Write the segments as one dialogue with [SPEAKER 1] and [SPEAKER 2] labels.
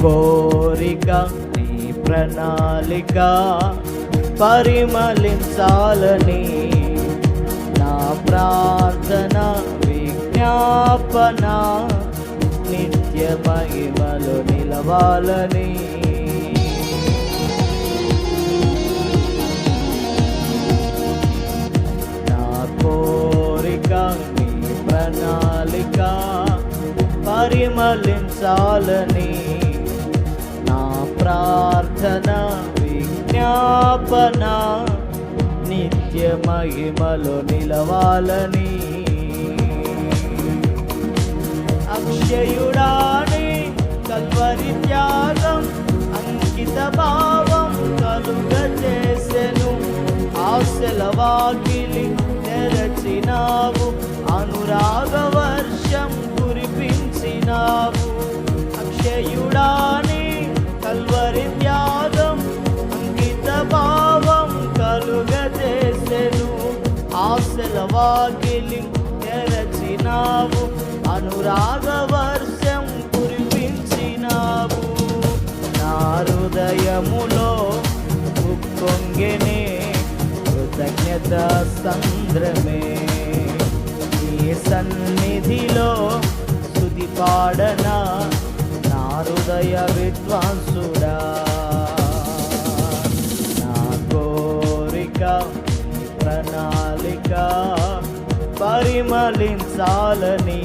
[SPEAKER 1] కోరిక నీ ప్రణాళిక పరిమళించాలని నా ప్రార్థన విజ్ఞాపన నిత్య మహిమలు నిలవాలని. నా కోరిక నీ ప్రణాళిక పరిమళించాలని నా ప్రార్థన జ్ఞాపన నిత్య మహిమలో నిలవాలని. అక్షయుడాని కల్వరి త్యాగం అంకిత భావం కలుగ చేసెను ఆశల వాకిలి తెరచినావు అనురాగ వర్షం కురిపించినావు. అక్షయుడాని వాకిలి తెరచినావు. అనురాగ వర్షం కురిపించినావు. నా హృదయములో ఉప్పొంగెనే కృతజ్ఞత సంద్రమే. నీ సన్నిధిలో స్తుతి పాడనా నా హృదయ విద్వాంసుడా. ప్రణాళిక పరిమళించాలని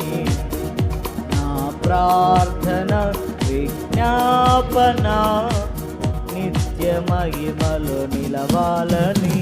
[SPEAKER 1] నా ప్రార్థన విజ్ఞాపన నిత్య మహిమలు నిలవాలని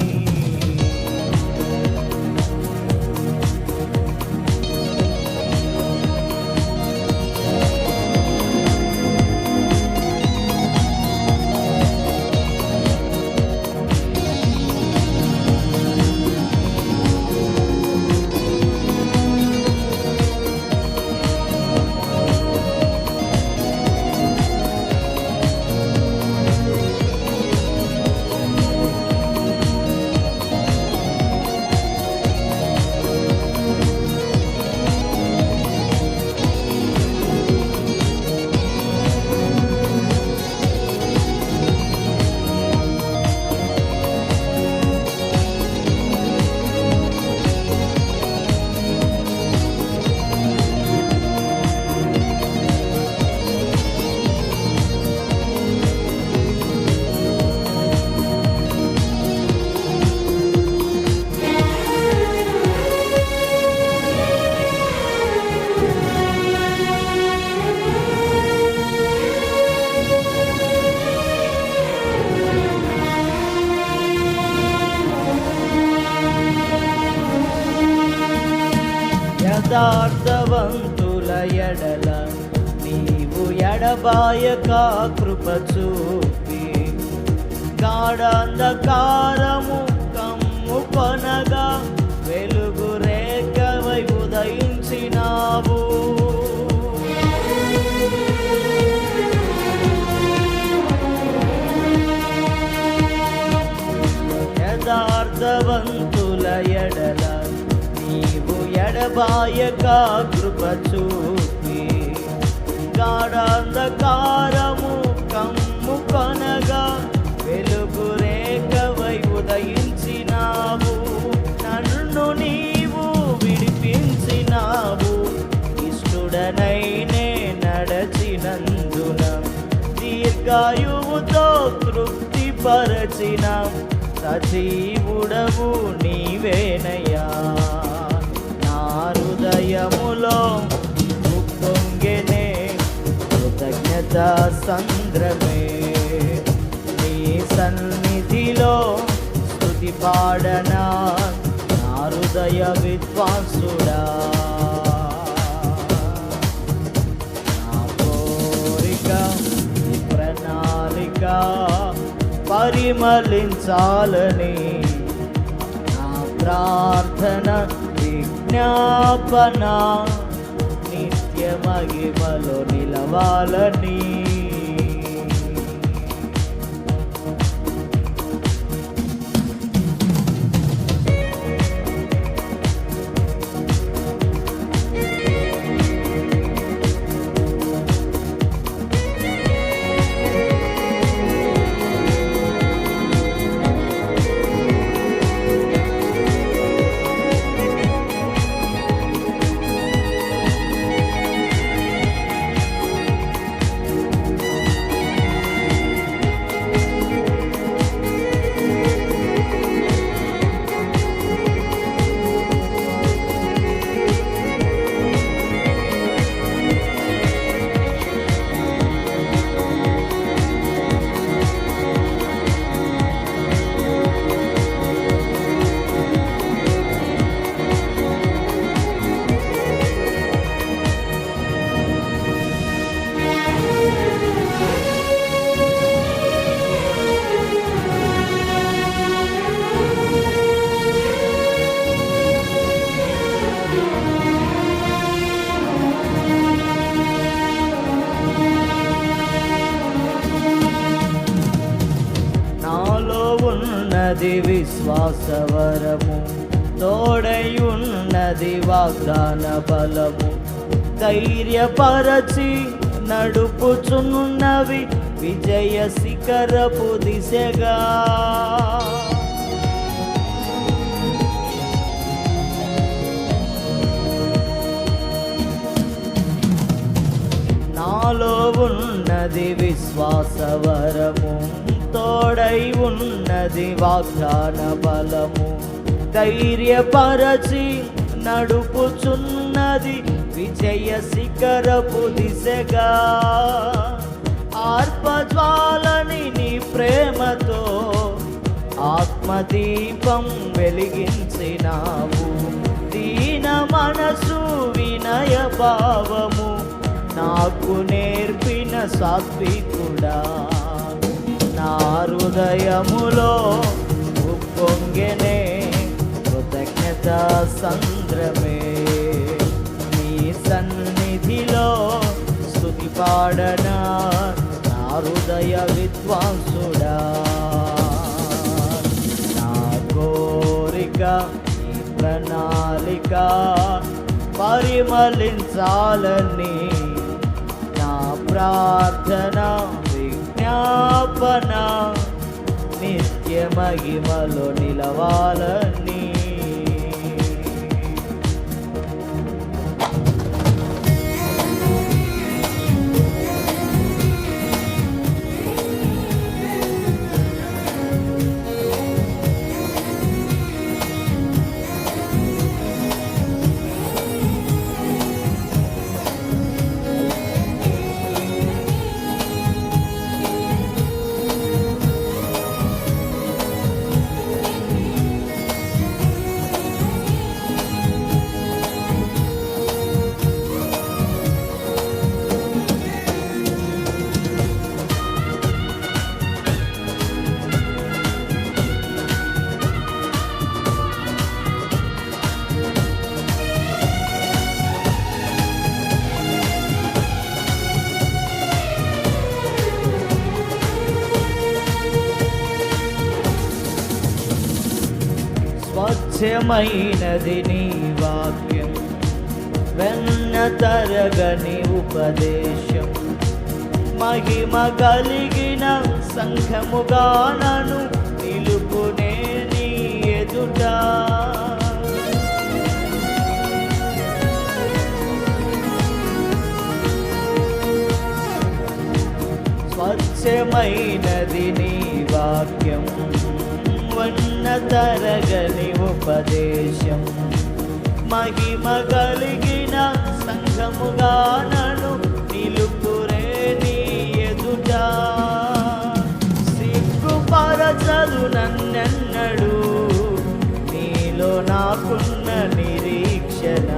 [SPEAKER 1] ఎడబాయక కృప చూపి గాఢంధకారము కమ్ము పనగా వెలుగు రేఖవై ఉదయించినావు. యథార్థవంతుల ఎడల నీవు ఎడబాయక కృప చూపి అంధకారము కమ్ము కొనగా వెలుగు రేఖవై ఉదయించినావు. నన్ను నీవు విడిపించినావు. ఇష్టడనైనే నడచినందున దీర్ఘాయువుతో తృప్తి పరచిన సజీవుడవు నీవేనయ్యా. నారు సంద్రమే. నీ సన్నిధిలో స్థుతి పాడనా నా హృదయ విద్వాంసుడా. నా కోరిక ప్రణాళిక పరిమళించాలని. ప్రార్థన విజ్ఞాపన నిత్య మహిమలో నిలవాలని విశ్వాసవరము తోడయున్నది వాగ్దాన బలము. ధైర్యపరచి నడుపుచున్నవి విజయ శిఖరపు దిశగా. నాలో ఉన్నది విశ్వాసవరము తోడై ఉన్నది వాగ్దాన బలము. ధైర్యపరచి నడుపుచున్నది విజయ శిఖరపు దిశగా. ఆర్పజ్వాలని నీ ప్రేమతో ఆత్మదీపం వెలిగించినావు. దీన మనసు వినయ భావము నాకు నేర్పిన సాత్వికుడా. నా హృదయములో ఉప్పొంగెనే కృతజ్ఞత సంద్రమే. నీ సన్నిధిలో స్థుతి పాడనా నా హృదయ విద్వాంసుడా. నా కోరిక ఈ ప్రణాళిక పరిమళించాలని నా ప్రార్థన నిత్య మహిమలో నిలవాలని స్వచ్ఛమైనది నీ వాక్యం. వెన్న తరగని ఉపదేశం. మహిమ కలిగిన సంఘముగా నను నిలుపునే నీ ఎదుట. స్వచ్ఛమైనది నీ వాక్యం. వన్న తరగని ఉపదేశం. మహిమ కలిగిన సంఘముగా నను నిలుపురే నీ ఎదుట. సిగ్గుపరచదు నన్నెన్నడు నీలో నాకున్న నిరీక్షణ.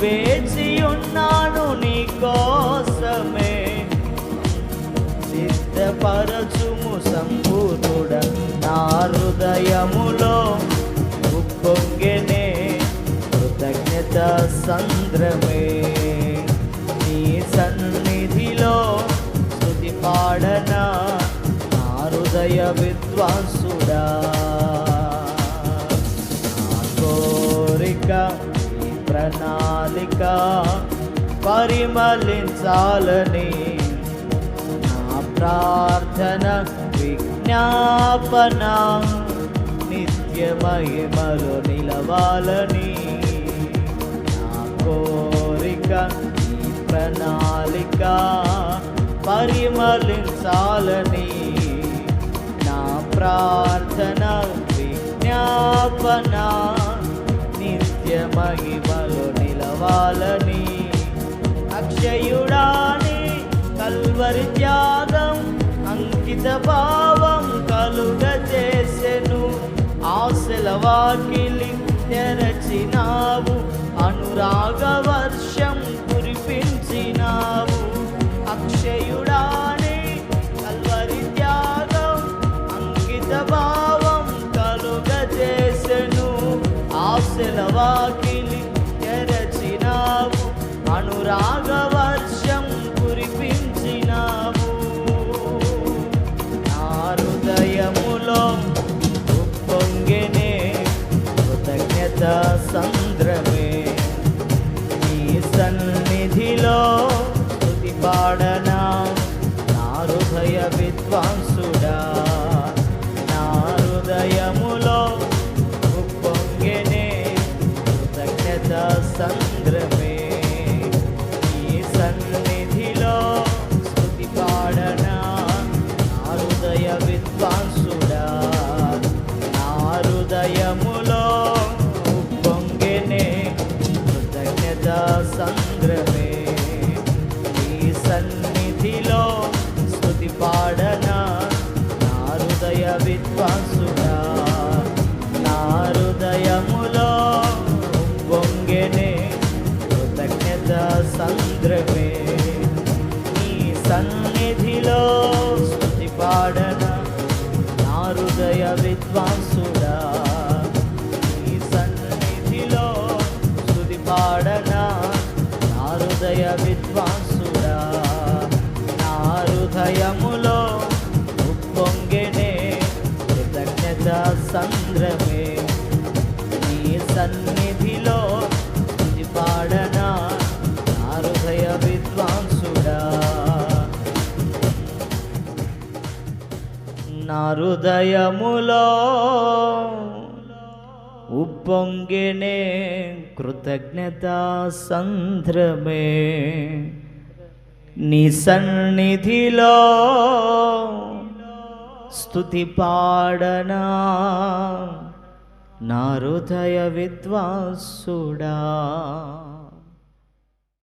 [SPEAKER 1] వేచి ఉన్నాను నీ కోసమే. సిద్ధపరచుము సంపూర్ణుడ నా హృదయములు. సంద్రమే. నీ సన్నిధిలో స్థుతి పాడన నా హృదయ విద్వాంసుడా. కోరిక నీ ప్రణాళిక పరిమళించాలని. నా ప్రార్థన విజ్ఞాపన నిత్యమహిమలు నిలవాలని. కోరిక నీ ప్రణాళిక పరిమళించాలని నా ప్రార్థన విజ్ఞాపన నిత్య మహిమలు నిలవాలని అక్షయుడాని కల్వరి త్యాగం అంకిత భావం కలుగ చేసెను ఆశల వాకిలి తెరచినావు అనురాగ వర్షం కురిపించినావు. అక్షయుడాని కల్వరి త్యాగం అంకిత భావం కలుగ చేసెను ఆశల వాకిలి తెరచినావు అనురాగ కురిపించినావు. నా హృదయములో ఉప్పొంగెనే కృతజ్ఞత పాడనా? నా హృదయ విద్వాంసుడా. విద్వాంసుడా నా హృదయములో ఉప్పొంగెనే కృతజ్ఞత సంద్రమే. నీ సన్నిధిలో స్తుతి పాడనా నా హృదయ విద్వాంసుడా. నా హృదయములో ఉప్పొంగెనే కృతజ్ఞత సంద్రమే నీ సన్నిధిలో స్తుతి